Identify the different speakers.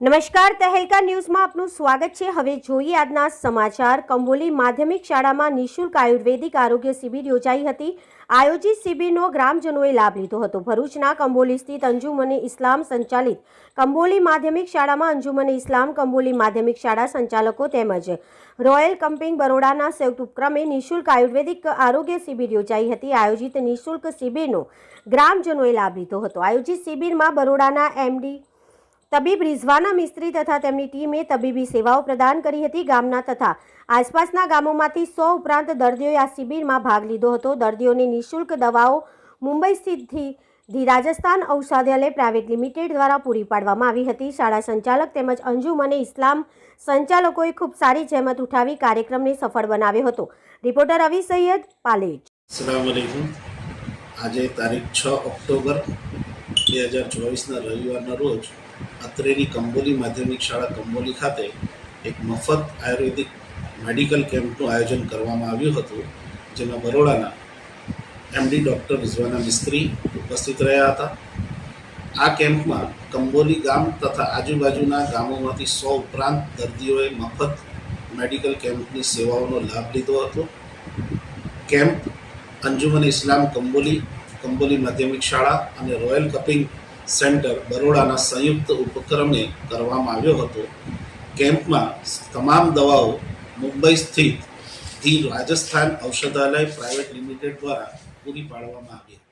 Speaker 1: નમસ્કાર, તહેલકા ન્યૂઝમાં આપનું સ્વાગત છે. હવે જોઈએ આજના સમાચાર. કંબોલી માધ્યમિક શાળામાં નિઃશુલ્ક આયુર્વેદિક આરોગ્ય શિબિર યોજાઈ હતી. આયોજિત શિબિરનો ગ્રામજનોએ લાભ લીધો હતો. ભરૂચના કંબોલી સ્થિત અંજુમને ઇસ્લામ સંચાલિત કંબોલી માધ્યમિક શાળામાં અંજુમને ઇસ્લામ કંબોલી માધ્યમિક શાળા સંચાલકો તેમજ રોયલ કંપિંગ બરોડાના સંયુક્ત ઉપક્રમે નિઃશુલ્ક આયુર્વેદિક આરોગ્ય શિબિર યોજાઈ હતી. આયોજિત નિઃશુલ્ક શિબિરનો ગ્રામજનોએ લાભ લીધો હતો. આયોજિત શિબિરમાં બરોડાના એમડી તબીબ રિઝવાના મિસ્ત્રી તથા તેમની ટીમે તબીબી સેવાઓ પ્રદાન કરી હતી ગામના તથા આસપાસના ગામોમાંથી સો ઉપરાંત દર્દીઓએ આ શિબિરમાં ભાગ લીધો હતો. દર્દીઓને નિઃશુલ્ક દવાઓ Mumbai સ્થિતથી the Rajasthan Aushadhalaya private limited દ્વારા પૂરી પાડવામાં આવી હતી. શાળા સંચાલક તેમજ અંજુમને ઇસ્લામ સંચાલકોએ ખૂબ સારી જહેમત ઉઠાવી કાર્યક્રમને સફળ બનાવ્યો હતો. રિપોર્ટર અવિ સૈયદ પાલેજ.
Speaker 2: આજે તારીખ છ ઓક્ટોબર બે હજાર ચોવીસના રવિવારના રોજ અત્રેની કંબોલી માધ્યમિક શાળા કંબોલી ખાતે એક મફત આયુર્વેદિક મેડિકલ કેમ્પનું આયોજન કરવામાં આવ્યું હતું, જેમાં બરોડાના એમડી ડૉક્ટર રિઝવાના મિસ્ત્રી ઉપસ્થિત રહ્યા હતા. આ કેમ્પમાં કંબોલી ગામ તથા આજુબાજુના ગામોમાંથી સો ઉપરાંત દર્દીઓએ મફત મેડિકલ કેમ્પની સેવાઓનો લાભ લીધો હતો. કેમ્પ અંજુમન ઇસ્લામ કંબોલી કંબોલી માધ્યમિક શાળા અને રોયલ કપિંગ સેન્ટર બરોડાના સંયુક્ત ઉપક્રમે કરવામાં આવ્યો હતો. કેમ્પમાં તમામ દવાઓ મુંબઈ સ્થિત the Rajasthan Aushadhalaya private limited દ્વારા પૂરી પાડવામાં આવી હતી.